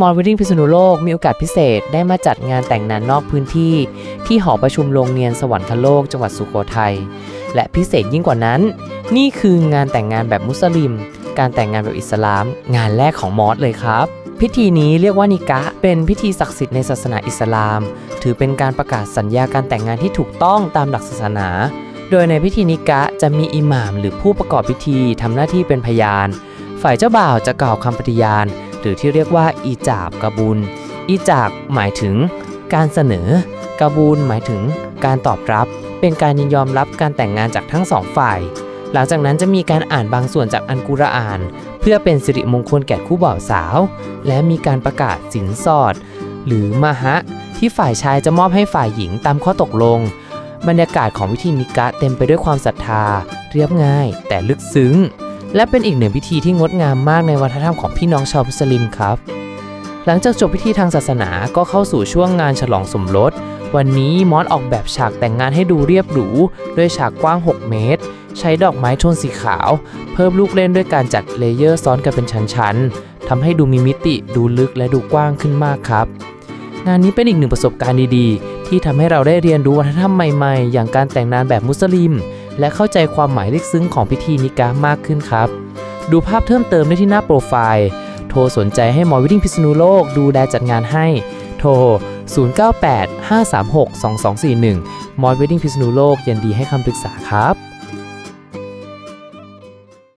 มอลวิดิ้งพิษณุโลกมีโอกาสพิเศษได้มาจัดงานแต่งงานนอกพื้นที่ ที่หอประชุมโรงเรียนสวรรคโลกจังหวัดสุโขทัยและพิเศษยิ่งกว่านั้น นี่คืองานแต่งงานแบบมุสลิม การแต่งงานแบบอิสลาม งานแรกของมอสเลยครับ พิธีนี้เรียกว่านิกะเป็นพิธีศักดิ์สิทธิ์ในศาสนาอิสลาม ถือเป็นการประกาศสัญญาการแต่งงานที่ถูกต้องตามหลักศาสนา โดยในพิธีนิกะจะมีอิหม่าม หรือผู้ประกอบพิธีทำหน้าที่เป็นพยาน ฝ่ายเจ้าบ่าวจะกล่าวคำปฏิญาณ หรือที่เรียกว่าอีจาบกระบุลอีจาบหมายถึงการเสนอ กระบูลหมายถึงการตอบรับ เป็นการยินยอมรับการแต่งงานจากทั้งสองฝ่าย หลังจากนั้นจะมีการอ่านบางส่วนจากอันกุรอาน เพื่อเป็นสิริมงคลแก่คู่บ่าวสาว และมีการประกาศสินสอด หรือมหะที่ฝ่ายชายจะมอบให้ฝ่ายหญิงตามข้อตกลง บรรยากาศของพิธีนิกะเต็มไปด้วยความศรัทธา เรียบง่าย แต่ลึกซึ้ง และเป็นอีกหนึ่งพิธีที่งดงามมากในวัฒนธรรมของพี่น้องชาวมุสลิมครับ หลังจากจบพิธีทางศาสนาก็เข้าสู่ช่วงงานฉลองสมรส วันนี้มอสออกแบบฉากแต่งงานให้ดูเรียบหรูด้วยฉากกว้าง 6 เมตร ใช้ดอกไม้โทนสีขาว เพิ่มลูกเล่นด้วยการจัดเลเยอร์ซ้อนกันเป็นชั้นๆทำให้ดูมีมิติดูลึกและดูกว้างขึ้นมากครับ งานนี้เป็นอีกหนึ่งประสบการณ์ดีๆ ที่ทำให้เราได้เรียนรู้วัฒนธรรมใหม่ๆ อย่างการแต่งงานแบบมุสลิม และเข้าใจความหมายลึกซึ้งของพิธีนิกะมากขึ้นครับ ดูภาพเพิ่มเติมได้ที่หน้าโปรไฟล์ โทรสนใจให้หมอวิดิ้งพิษณุโลกดูแลจัดงานให้ โทร 098 536 2241 มอสวิดิ้งพิษณุโลกยินดีให้คำปรึกษาครับ